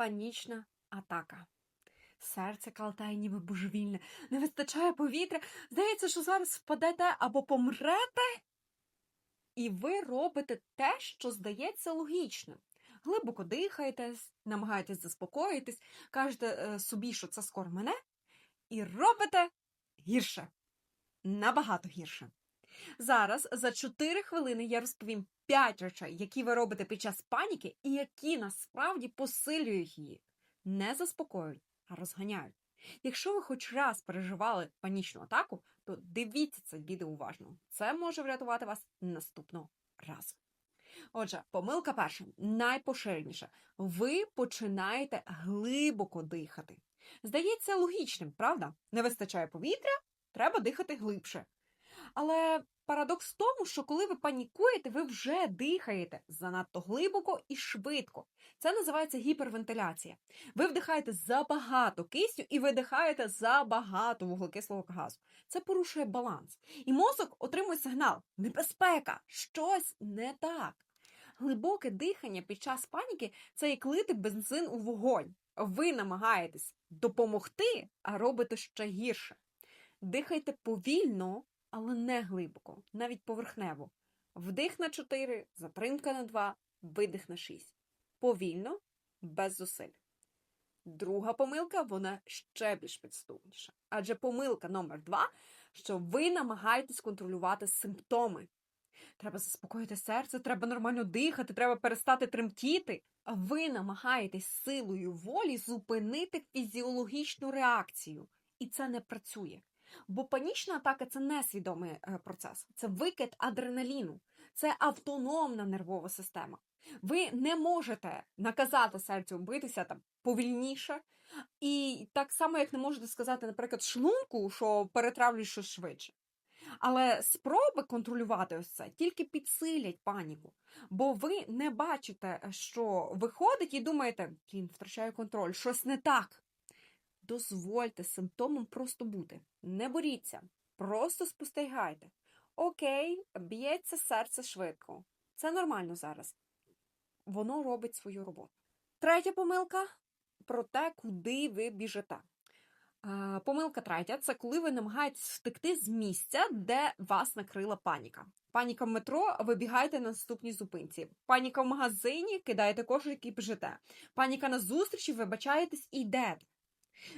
панічна атака. Серце калтає, ніби божевільне, не вистачає повітря. Здається, що зараз впадете або помрете. І ви робите те, що здається логічним. Глибоко дихаєте, намагаєтесь заспокоїтись, кажете е, собі, що це скоро мене, і робите гірше. Набагато гірше. Зараз за 4 хвилини я розповім 5 речей, які ви робите під час паніки, і які насправді посилюють її. Не заспокоюють, а розганяють. Якщо ви хоч раз переживали панічну атаку, то дивіться це відео уважно. Це може врятувати вас наступного разу. Отже, помилка перша, найпоширеніша. Ви починаєте глибоко дихати. Здається логічним, правда? Не вистачає повітря, треба дихати глибше. Але парадокс в тому, що коли ви панікуєте, ви вже дихаєте занадто глибоко і швидко. Це називається гіпервентиляція. Ви вдихаєте забагато кисню і видихаєте забагато вуглекислого газу. Це порушує баланс. І мозок отримує сигнал: небезпека, щось не так. Глибоке дихання під час паніки це як лити бензин у вогонь. Ви намагаєтесь допомогти, а робите ще гірше. Дихайте повільно, але не глибоко, навіть поверхнево. Вдих на 4, затримка на 2, видих на 6. Повільно, без зусиль. Друга помилка, вона ще більш підступніша. Адже помилка номер 2, що ви намагаєтесь контролювати симптоми. Треба заспокоїти серце, треба нормально дихати, треба перестати тремтіти. А ви намагаєтесь силою волі зупинити фізіологічну реакцію. І це не працює. Бо панічна атака це не свідомий е, процес, це викид адреналіну, це автономна нервова система. Ви не можете наказати серцю битися там повільніше, і так само, як не можете сказати, наприклад, шлунку, що перетравлюй щось швидше. Але спроби контролювати ось це тільки підсилять паніку, бо ви не бачите, що виходить, і думаєте, блін, втрачаю контроль, щось не так. Дозвольте симптомам просто бути. Не боріться, просто спостерігайте. Окей, б'ється серце швидко. Це нормально зараз. Воно робить свою роботу. Третя помилка про те, куди ви біжите. Помилка третя це коли ви намагаєтесь втекти з місця, де вас накрила паніка. Паніка в метро, вибігаєте на наступній зупинці. Паніка в магазині, кидаєте кошик і біжите. Паніка на зустрічі, вибачаєтесь і йдете.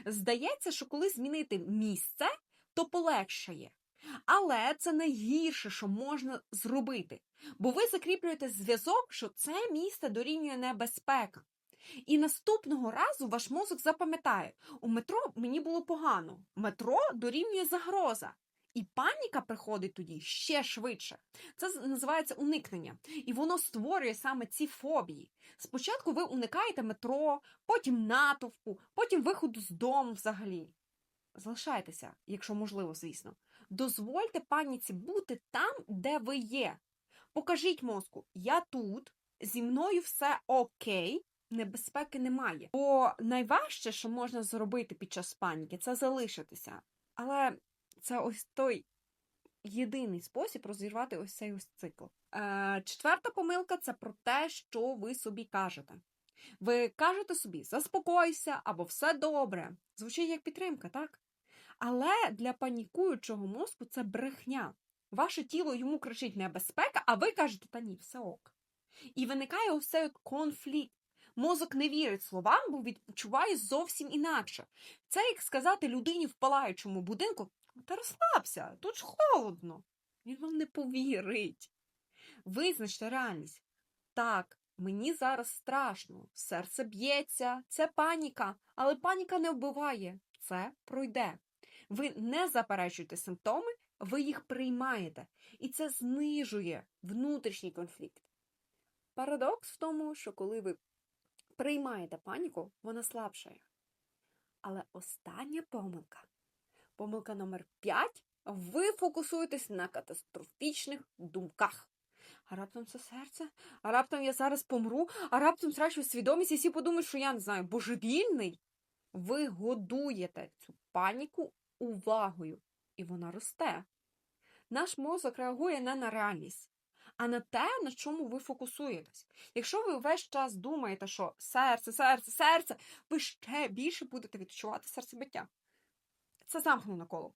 Здається, що коли змінити місце, то полегшає. Але це найгірше, що можна зробити, бо ви закріплюєте зв'язок, що це місце дорівнює небезпека. І наступного разу ваш мозок запам'ятає, у метро мені було погано, метро дорівнює загроза. І паніка приходить тоді ще швидше. Це називається уникнення. І воно створює саме ці фобії. Спочатку ви уникаєте метро, потім натовпу, потім виходу з дому взагалі. Залишайтеся, якщо можливо, звісно. Дозвольте паніці бути там, де ви є. Покажіть мозку, я тут, зі мною все окей, небезпеки немає. Бо найважче, що можна зробити під час паніки, це залишитися. Але це ось той єдиний спосіб розірвати ось цей ось цикл. Е, четверта помилка це про те, що ви собі кажете. Ви кажете собі заспокойся або все добре. Звучить як підтримка, так? Але для панікуючого мозку це брехня. Ваше тіло йому кричить небезпека, а ви кажете, та ні, все ок. І виникає ось цей конфлікт. Мозок не вірить словам, бо відчуває зовсім інакше. Це як сказати людині в палаючому будинку: та розслабся, тут ж холодно. Він вам не повірить. Визначте реальність. Так, мені зараз страшно, серце б'ється, це паніка, але паніка не вбиває, це пройде. Ви не заперечуєте симптоми, ви їх приймаєте, і це знижує внутрішній конфлікт. Парадокс в тому, що коли ви приймаєте паніку, вона слабшає. Але остання помилка, помилка номер 5, ви фокусуєтесь на катастрофічних думках. А раптом це серце, а раптом я зараз помру, а раптом втрачу свідомість і всі подумають, що я не знаю, божевільний. Ви годуєте цю паніку увагою, і вона росте. Наш мозок реагує не на реальність, а на те, на чому ви фокусуєтесь. Якщо ви весь час думаєте, що серце, серце, серце, ви ще більше будете відчувати серцебиття. Це замкнене коло.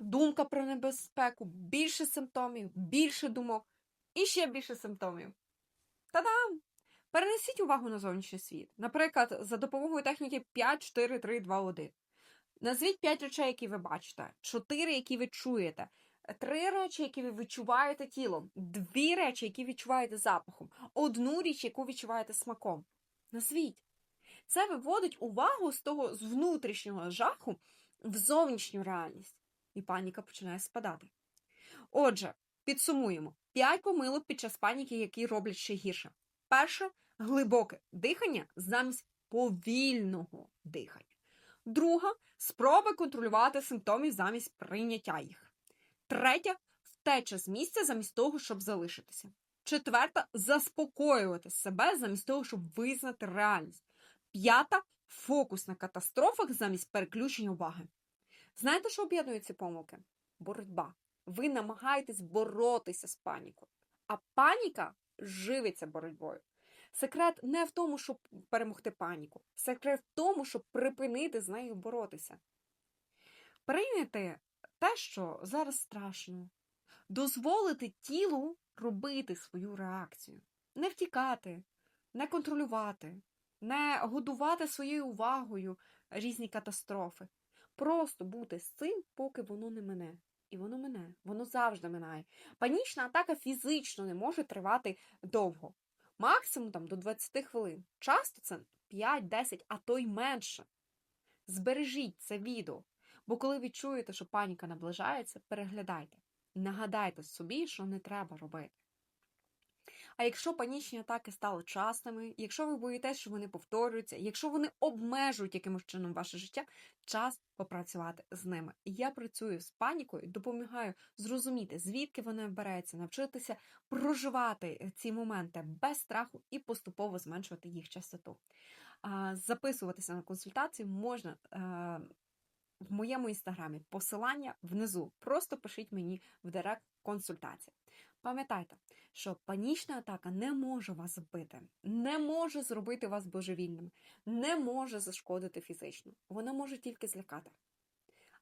Думка про небезпеку, більше симптомів, більше думок і ще більше симптомів. Та-дам! Перенесіть увагу на зовнішній світ. Наприклад, за допомогою техніки 5, 4, 3, 2, 1. Назвіть 5 речей, які ви бачите, 4, які ви чуєте, три речі, які ви відчуваєте тілом, дві речі, які відчуваєте запахом, одну річ, яку відчуваєте смаком. Назвіть. Це виводить увагу з того з внутрішнього жаху в зовнішню реальність. І паніка починає спадати. Отже, підсумуємо: 5 помилок під час паніки, які роблять ще гірше. Перше глибоке дихання замість повільного дихання. Друга спроба контролювати симптомів замість прийняття їх. Третя втеча з місця замість того, щоб залишитися. Четверта заспокоювати себе замість того, щоб визнати реальність. П'ята фокус на катастрофах замість переключення уваги. Знаєте, що об'єднує ці помилки? Боротьба. Ви намагаєтесь боротися з панікою, а паніка живиться боротьбою. Секрет не в тому, щоб перемогти паніку. Секрет в тому, щоб припинити з нею боротися. Прийняти те, що зараз страшно, дозволити тілу робити свою реакцію, не втікати, не контролювати, не годувати своєю увагою різні катастрофи. Просто бути з цим, поки воно не мине. І воно мине, воно завжди минає. Панічна атака фізично не може тривати довго. Максимум там до 20 хвилин. Часто це 5-10, а то й менше. Збережіть це відео, бо коли відчуєте, що паніка наближається, переглядайте. Нагадайте собі, що не треба робити. А якщо панічні атаки стали частими, якщо ви боїтесь, що вони повторюються, якщо вони обмежують якимось чином ваше життя, час попрацювати з ними. Я працюю з панікою, допомагаю зрозуміти, звідки вона береться, навчитися проживати ці моменти без страху і поступово зменшувати їх частоту. Записуватися на консультації можна. В моєму інстаграмі посилання внизу. Просто пишіть мені в директ консультація. Пам'ятайте, що панічна атака не може вас вбити, не може зробити вас божевільним, не може зашкодити фізично. Вона може тільки злякати.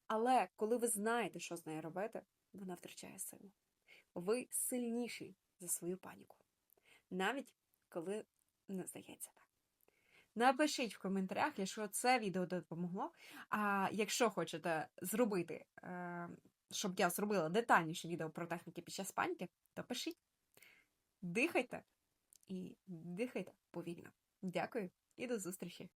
Але коли ви знаєте, що з нею робити, вона втрачає силу. Ви сильніші за свою паніку. Навіть коли не здається так. Напишіть в коментарях, якщо це відео допомогло. А якщо хочете зробити, е, щоб я зробила детальніше відео про техніки під час паніки, то пишіть. Дихайте і дихайте повільно. Дякую і до зустрічі!